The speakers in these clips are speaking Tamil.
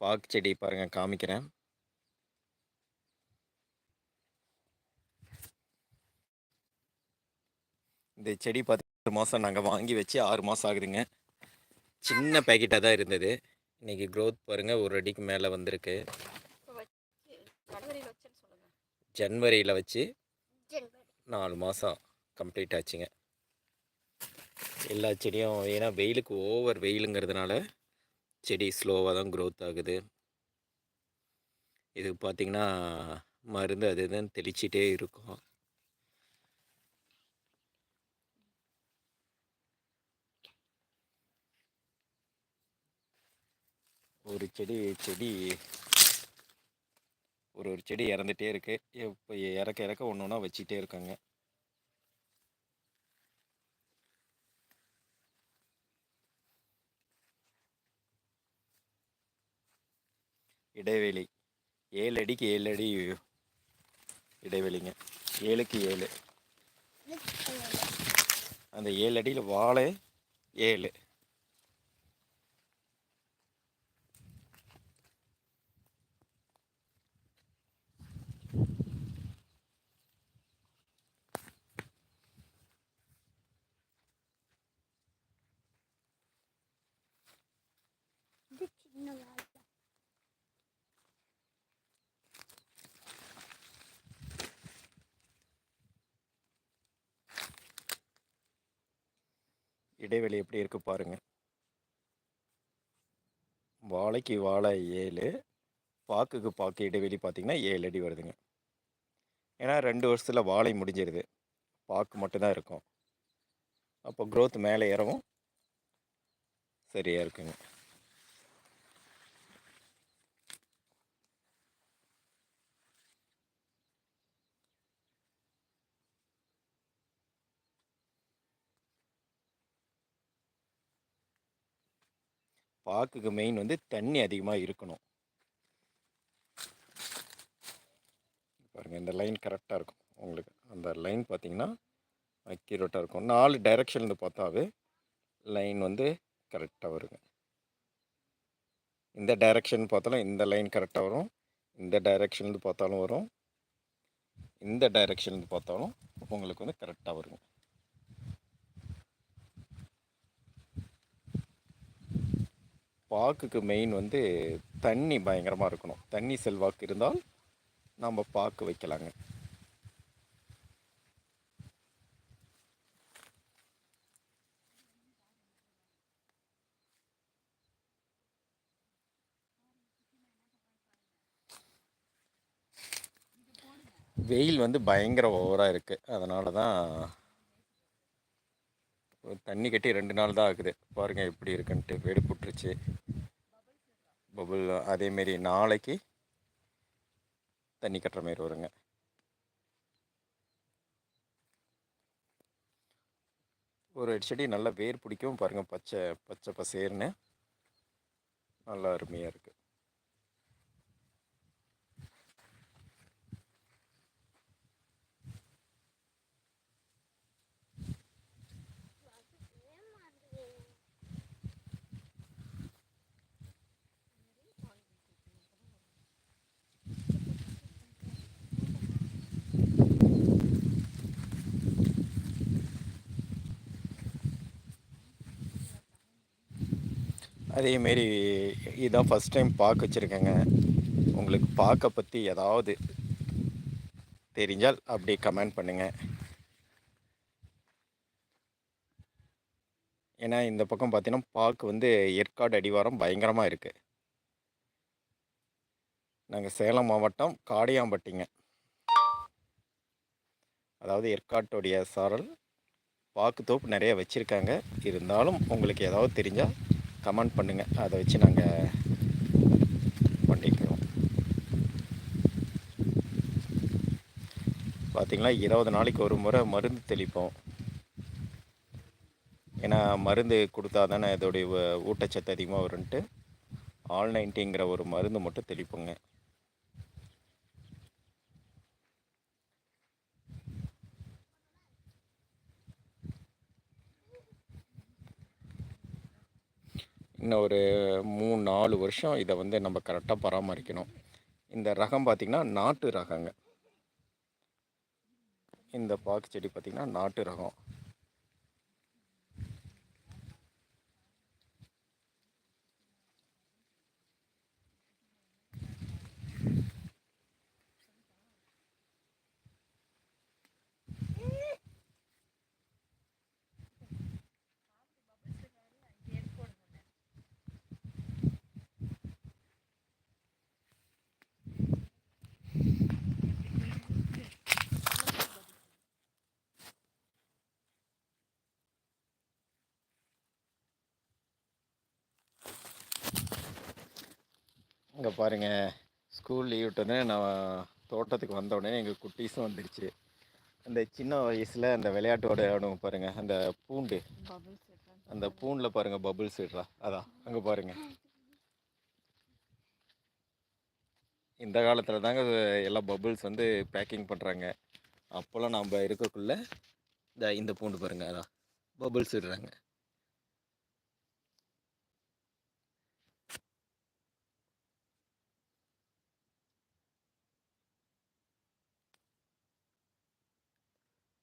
பாக்கு செடி பாருங்கள் காமிக்கிறேன். இந்த செடி பார்த்து ஆறு மாதம் நாங்கள் வாங்கி வச்சு ஆறு மாதம் ஆகுதுங்க. சின்ன பேக்கெட்டாக தான் இருந்தது. இன்றைக்கி க்ரோத் பாருங்கள் ஒரு அடிக்கு மேலே வந்திருக்கு. ஜனவரியில் வச்சு நாலு மாதம் கம்ப்ளீட் ஆச்சுங்க. எல்லா செடியும் ஏன்னா வெயிலுக்கு ஓவர் வெயிலுங்கிறதுனால செடி ஸ்லோவாக தான் க்ரோத் ஆகுது. இது பார்த்திங்கன்னா மருந்து அது இதுன்னு தெளிச்சிட்டே இருக்கும். ஒரு செடி செடி ஒரு ஒரு செடி இறந்துட்டே இருக்குது இப்போ இறக்க இறக்க ஒன்று ஒன்றா வச்சுட்டே இருக்காங்க. இடைவெளி. ஏழு அடிக்கு ஏழு அடி இடைவெளிங்க. ஏழுக்கு ஏழு. அந்த ஏழு அடியில் வாழை ஏழு இது சின்ன வாழை இடைவெளி எப்படி இருக்கு பாருங்க. வாழைக்கு வாழை ஏழு பாக்குக்கு பாக்கு இடைவெளி பார்த்தீங்கன்னா ஏழு அடி வருதுங்க. ஏன்னா ரெண்டு வருஷத்தில் வாழை முடிஞ்சிருது. பாக்கு மட்டும்தான் இருக்கும். அப்போ க்ரோத் மேலே ஏறவும் சரியாக இருக்குங்க. பாக்குக்கு மெயின் வந்து தண்ணி அதிகமாக இருக்கணும். பாருங்க இந்த லைன் கரெக்டாக இருக்கும். உங்களுக்கு அந்த லைன் பார்த்தீங்கன்னா அக்யூரேட்டாக இருக்கும். நாலு டைரக்ஷன்லேருந்து பார்த்தாவே லைன் வந்து கரெக்டாக வருங்க. இந்த டைரக்ஷன் பார்த்தாலும் இந்த லைன் கரெக்டாக வரும். இந்த டைரக்ஷன்லேருந்து பார்த்தாலும் வரும். இந்த டைரக்ஷன்லேருந்து பார்த்தாலும் உங்களுக்கு வந்து கரெக்டாக வருங்க. பாக்குக்கு மெயின் வந்து தண்ணி பயங்கரமாக இருக்கணும். தண்ணி செல்வாக்கு இருந்தால் நம்ம பாக்கு வைக்கலாங்க. வெயில் வந்து பயங்கர ஓவராக இருக்குது அதனால தான் தண்ணி கட்டி ரெண்டு நாள் தான் ஆகுது. பாருங்கள் எப்படி இருக்குன்ட்டு. வெடிப்புட்டுருச்சு பபுள் அதேமாரி நாளைக்கு தண்ணி கட்டுற மாதிரி வருங்க. ஒரு செடி நல்லா வேர் பிடிக்கும். பாருங்கள் பச்சை பச்சை பசேர்னு. நல்லா அருமையாக இருக்குது அதேமாரி இதுதான் ஃபஸ்ட் டைம் பார்க்க வச்சுருக்கேங்க. உங்களுக்கு பார்க்க பற்றி ஏதாவது தெரிஞ்சால் அப்படியே கமெண்ட் பண்ணுங்கள் ஏன்னா இந்த பக்கம் பார்த்தீங்கன்னா பாக்கு வந்து ஏற்காடு அடிவாரம் பயங்கரமாக இருக்குது நாங்கள் சேலம் மாவட்டம் காடையாம்பட்டிங்க. அதாவது ஏற்காட்டுடைய சாரல் பாக்கு தோப்பு நிறைய வச்சுருக்காங்க. இருந்தாலும் உங்களுக்கு ஏதாவது தெரிஞ்சால் கமெண்ட் பண்ணுங்கள் அதை வச்சு நாங்கள் பண்ணிக்கிறோம். பார்த்திங்களா இருபது நாளைக்கு ஒரு முறை மருந்து தெளிப்போம். ஏன்னா மருந்து கொடுத்தா தானே இதோடைய ஊட்டச்சத்து அதிகமாக வரும்ன்ட்டு ஆல் நைன்ட்டிங்கிற ஒரு மருந்து மட்டும் தெளிப்போங்க. இன்னும் ஒரு மூணு நாலு வருஷம் இதை வந்து நம்ம கரெக்டாக பராமரிக்கணும். இந்த ரகம் பார்த்திங்கன்னா நாட்டு ரகங்க. இந்த பாக்கு செடி பார்த்திங்கன்னா நாட்டு ரகம். இங்கே பாருங்கள் ஸ்கூல் லீவ் விட்டோடனே நான் தோட்டத்துக்கு வந்த உடனே எங்கள் குட்டீஸும் வந்துடுச்சு. அந்த சின்ன வயசில் அந்த விளையாட்டோட விளையாடுவோம் பாருங்கள் அந்த பூண்டு. அந்த பூண்டில் பாருங்கள் பபுள்ஸ் விடுறா அதான் அங்கே பாருங்கள் இந்த காலத்தில் தாங்க இது எல்லாம் பபுள்ஸ் வந்து பேக்கிங் பண்ணுறாங்க அப்போல்லாம் நம்ம இருக்கக்குள்ள இந்த இந்த பூண்டு பாருங்கள் அதான் பபுள்ஸ் விடுறாங்க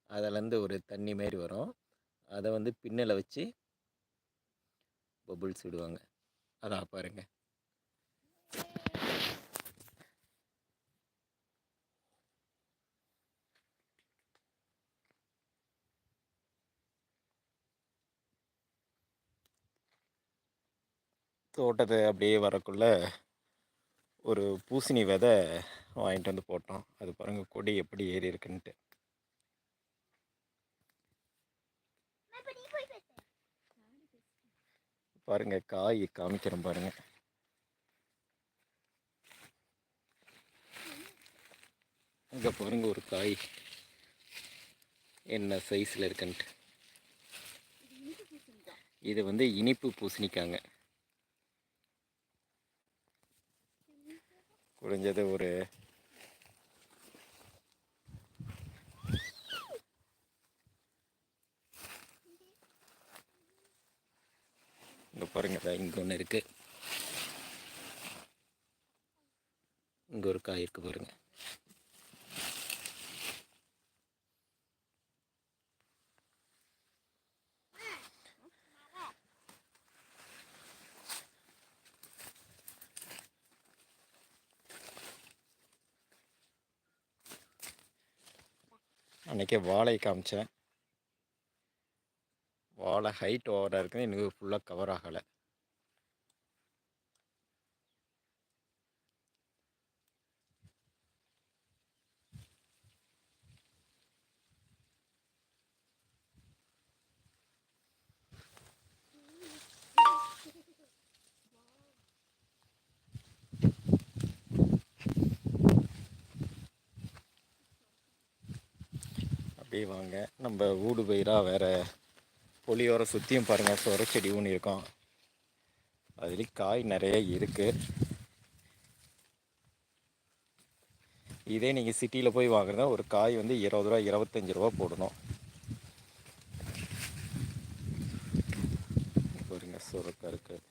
அதிலேருந்து ஒரு தண்ணி மாரி வரும். அதை வந்து பின்னலை வச்சு பபுள்ஸ் விடுவாங்க. அதான் பாருங்க. தோட்டத்தை அப்படியே வரக்குள்ள ஒரு பூசணி விதை வாங்கிட்டு வந்து போட்டோம். அது பாருங்கள் கொடி எப்படி ஏறி இருக்குன்ட்டு. பாருங்க காய் காமிக்கிறேன் பாருங்க. அங்கே பாருங்க ஒரு காய். என்ன சைஸில் இருக்குன்ட்டு. இது வந்து இனிப்பு பூசணிக்காங்க. குறைஞ்சது ஒரு இங்கே பாருங்கள் இங்கே ஒன்று இருக்குது இங்கே ஒரு காய் இருக்குது பாருங்கள் அன்றைக்கே வாழை காமிச்சேன். வாழை ஹைட் ஓவராக இருக்குது. எனக்கு ஃபுல்லாக கவர் ஆகலை. அப்படியே வாங்க. நம்ம ஊடு பயிராக வேறு புளியோர சுற்றியும் பாருங்கள் சொர செடி ஒன்று இருக்கும் அதுலேயும் காய் நிறைய இருக்குது இதே நீங்கள் சிட்டியில் போய் வாங்குறதா ஒரு காய் வந்து இருபது ரூபா இருபத்தஞ்சி ரூபா போடணும் பாருங்க சுரக்காய் இருக்குது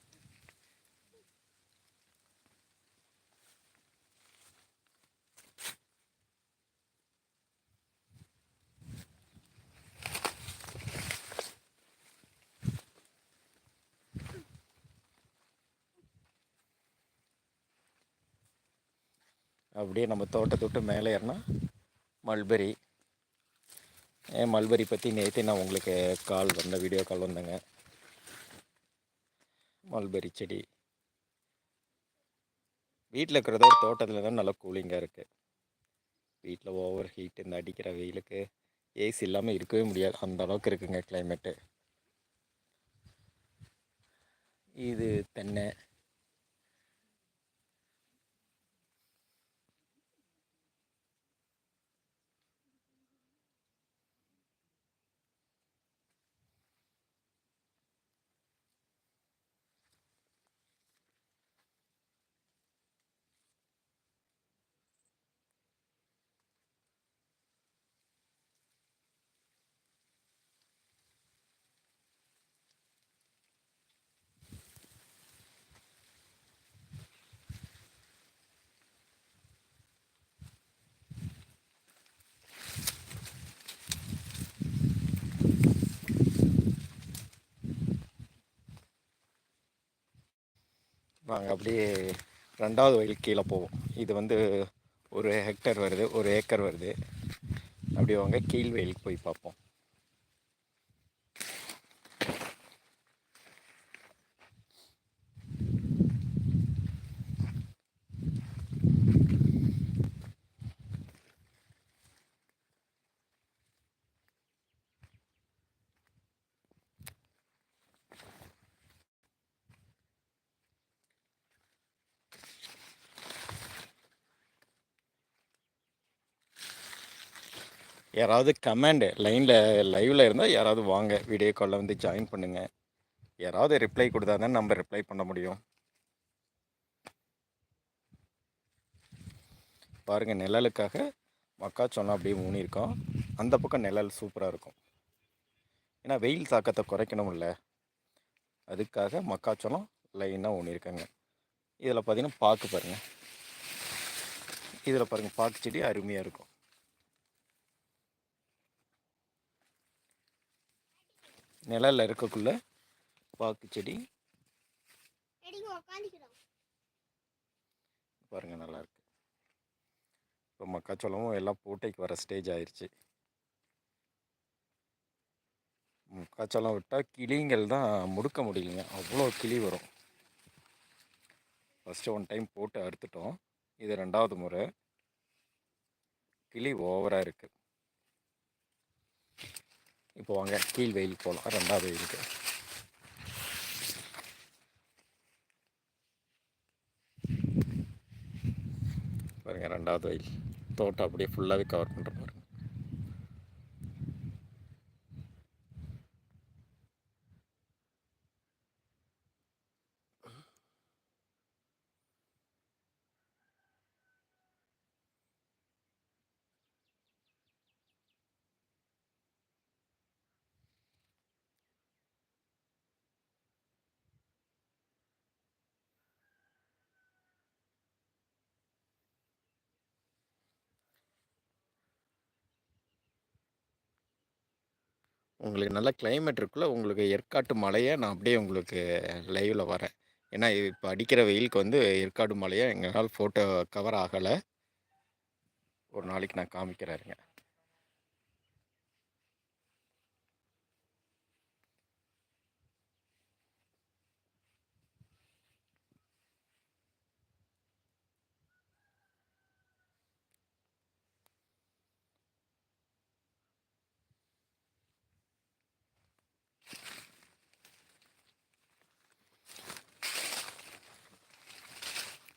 அப்படியே நம்ம தோட்டத்தை விட்டு மேலே ஏறினா மல்பெரி. ஏன் மல்பெரி பற்றி நேற்று நான் உங்களுக்கு கால் வந்த வீடியோ கால் வந்தேங்க. மல்பெரி செடி. வீட்டில் இருக்கிறத ஒரு தோட்டத்தில் தான் நல்லா கூலிங்காக இருக்குது வீட்டில் ஓவர் ஹீட் இந்த அடிக்கிற வெயிலுக்கு ஏசி இல்லாமல் இருக்கவே முடியாது. அந்த அளவுக்கு இருக்குங்க கிளைமேட்டு இது தென்னை. நாங்கள் அப்படியே ரெண்டாவது வயல் கீழே போவோம். இது வந்து ஒரு ஹெக்டர் வருது ஒரு ஏக்கர் வருது. அப்படி வாங்க கீழ் வயலுக்கு போய் பார்ப்போம். யாராவது கமெண்டு லைனில் லைவில் இருந்தால் யாராவது வாங்க. வீடியோ காலில் வந்து ஜாயின் பண்ணுங்கள் யாராவது ரிப்ளை கொடுத்தா தான் நம்ம ரிப்ளை பண்ண முடியும். பாருங்கள் நிழலுக்காக மக்காச்சோளம் அப்படியே ஊனியிருக்கோம். அந்த பக்கம் நிழல் சூப்பராக இருக்கும். ஏன்னா வெயில் தாக்கத்தை குறைக்கணும்ல. அதுக்காக மக்காச்சோளம் லைனாக ஊனியிருக்காங்க. இதில் பார்த்தீங்கன்னா பாக்கு பாருங்கள் இதில் பாருங்கள் பாக்கு செடி அருமையாக இருக்கும். நிழல்ல இருக்கக்குள்ள பாக்கு செடி. பாருங்கள் நல்லா இருக்கு. இப்போ மக்காச்சோளமும் எல்லாம் பூட்டைக்கு வர ஸ்டேஜ் ஆயிடுச்சு மக்காச்சோளம் விட்டால் கிளிங்கள் தான் முடுக்க முடியலைங்க. அவ்வளோ கிளி வரும். ஃபஸ்ட்டு ஒன் டைம் போட்டு அறுத்துட்டோம். இது ரெண்டாவது முறை. கிளி ஓவராக இருக்குது இப்போ வாங்க கீழ் வெயில் போகலாம் ரெண்டாவது வெயிலுக்கு. பாருங்கள் ரெண்டாவது வெயில். தோட்டம் அப்படியே ஃபுல்லாகவே கவர் பண்ணுற பாருங்க உங்களுக்கு நல்ல கிளைமேட் இருக்குள்ள உங்களுக்கு ஏற்காட்டு மலையை நான் அப்படியே உங்களுக்கு லைவில் வரேன். ஏன்னா இப்போ அடிக்கிற வெயிலுக்கு வந்து ஏற்காடு மலையை எங்களால் ஃபோட்டோ கவர் ஆகலை. ஒரு நாளைக்கு நான் காமிக்கிறேருங்க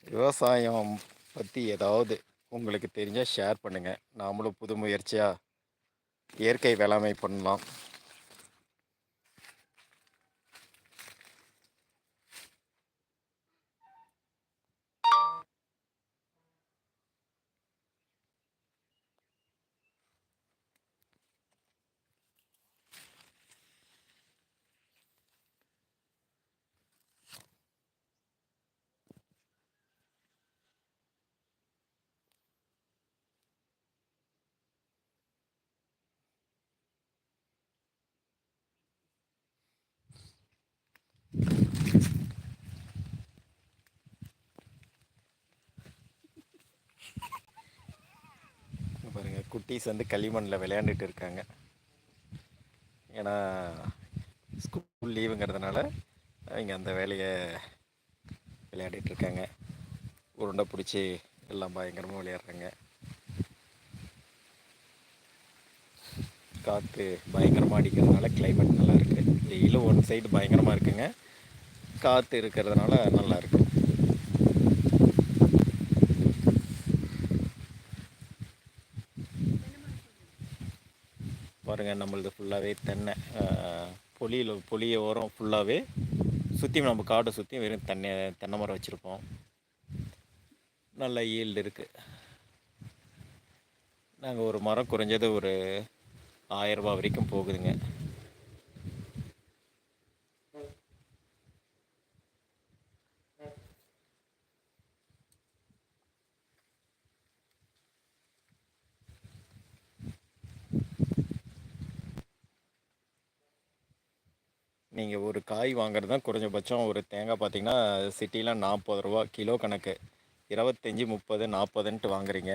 விவசாயம் பற்றி ஏதாவது உங்களுக்கு தெரிஞ்சால் ஷேர் பண்ணுங்கள் நாமளும் புது முயற்சியாக இயற்கை வேளாண்மை பண்ணலாம் இங்க பாருங்க குட்டீஸ் வந்து களிமண்ணில் விளையாண்டுட்டு இருக்காங்க. ஏன்னா ஸ்கூல் லீவுங்கிறதுனால அவங்க அந்த வேலையை விளையாடிட்டு இருக்காங்க. உருண்டை பிடிச்சி எல்லாம் பயங்கரமாக விளையாடுறாங்க. காற்று பயங்கரமாக அடிக்கிறதுனால கிளைமேட் நல்லாயிருக்கு வெயிலும் ஒன் சைடு பயங்கரமாக இருக்குங்க. காற்று இருக்கிறதுனால நல்லா பாருங்கள் நம்மளது ஃபுல்லாகவே தென்னை பொலியில் பொலிய ஓரம் ஃபுல்லாகவே சுற்றி நம்ம காடை சுற்றி வெறும் தென்னை தென்னை மரம் வச்சுருப்போம். நல்ல ஈல்டு இருக்குது நாங்கள் ஒரு மரம் குறைஞ்சது ஒரு ஆயரூபா வரைக்கும் போகுதுங்க நீங்கள் ஒரு காய் வாங்குறது தான் குறைஞ்சபட்சம். ஒரு தேங்காய் பார்த்தீங்கன்னா சிட்டிலாம் நாற்பது ரூபா கிலோ கணக்கு. இருபத்தஞ்சி முப்பது நாற்பதுன்ட்டு வாங்குறீங்க.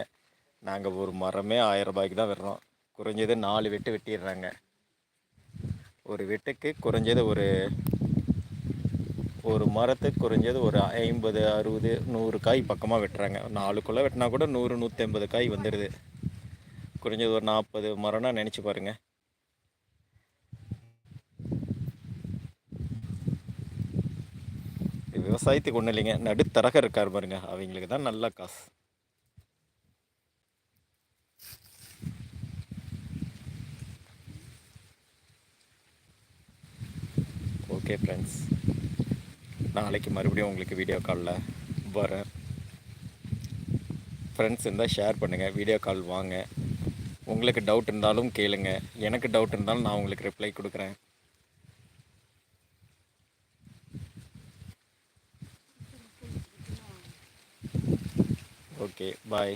நாங்கள் ஒரு மரமே ஆயிரம் ரூபாய்க்கு தான் விடுறோம். குறைஞ்சது நாலு வெட்டு வெட்டிடுறாங்க. ஒரு வெட்டுக்கு குறைஞ்சது ஒரு ஒரு மரத்துக்கு குறைஞ்சது ஒரு ஐம்பது அறுபது நூறு காய் பக்கமாக வெட்டுறாங்க. நாலுக்குள்ளே வெட்டினா கூட நூறு நூற்றி ஐம்பது காய் வந்துடுது குறைஞ்சது ஒரு நாற்பது மரம்னா நினச்சி பாருங்கள் விவசாயத்துக்கு ஒன்றும் இல்லைங்க. நடுத்தரக இருக்கார் பாருங்க. அவங்களுக்கு தான் நல்ல காசு. ஓகே ஃப்ரெண்ட்ஸ் நாளைக்கு மறுபடியும் உங்களுக்கு வீடியோ காலில் வரேன். ஃப்ரெண்ட்ஸ் இருந்தால் ஷேர் பண்ணுங்கள் வீடியோ கால் வாங்க. உங்களுக்கு டவுட் இருந்தாலும் கேளுங்க. எனக்கு டவுட் இருந்தாலும் நான் உங்களுக்கு ரிப்ளை கொடுக்குறேன். Okay bye